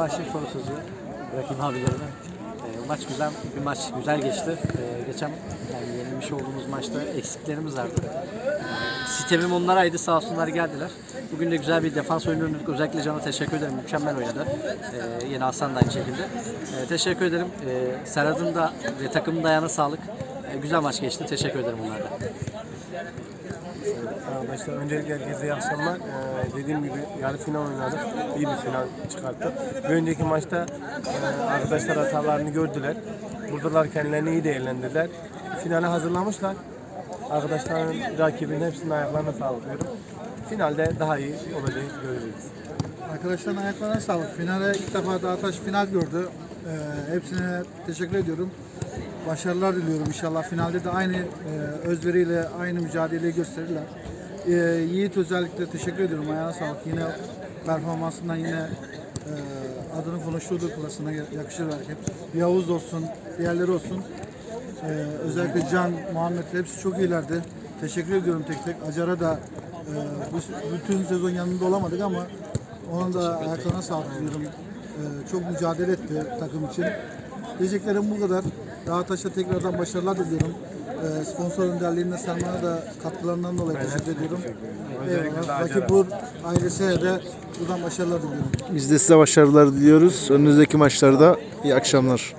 başlayayım sonra sözü bırakayım abilerime. Ee, maç güzel, bir maç güzel geçti. Ee, geçen yani yenilmiş olduğumuz maçta eksiklerimiz vardı. Ee, sistemim onlaraydı sağ olsunlar geldiler. Bugün de güzel bir defans oyunu oynadık. Özellikle Can'a teşekkür ederim. Mükemmel oynadı. Ee, yeni Hasan da aynı şekilde. Ee, teşekkür ederim. Ee, Serhat'ın da ve takımın da ayağına sağlık. Ee, güzel maç geçti. Teşekkür ederim onlara da. Arkadaşlar öncelikle herkese iyi akşamlar. Ee, dediğim gibi yarı final oynadık. İyi bir final çıkarttık. Bir önceki maçta e, arkadaşlar hatalarını gördüler. Buradalar kendilerini iyi değerlendirdiler. Finale hazırlamışlar. Arkadaşların rakibinin hepsinin ayaklarına sağlık diyorum. Finalde daha iyi olacağız göreceğiz. Arkadaşların ayaklarına sağlık. Finale ilk defa Dağtaş final gördü. Ee, hepsine teşekkür ediyorum. Başarılar diliyorum inşallah. Finalde de aynı e, özveriyle, aynı mücadeleyi gösterirler. Ee, Yiğit özellikle teşekkür ediyorum. Ayağına sağlık. Yine performansından yine e, adını konuştuğu klasına yakışır hareket. Yavuz olsun, diğerleri olsun. Ee, özellikle Can, Muhammed hepsi çok iyilerdi. Teşekkür ediyorum tek tek. Acar'a da e, bütün sezon yanında olamadık ama onun da ayaklarına sağlık diyorum. Ee, çok mücadele etti takım için. Diyeceklerim bu kadar. Dağtaş'a tekrardan başarılar diliyorum. Ee, sponsor önderliğinde Selman'a da katkılarından dolayı teşekkür ediyorum. Eyvallah. Rakip Uğur ailesine de buradan başarılar diliyorum. Biz de size başarılar diliyoruz. Önünüzdeki maçlarda iyi akşamlar.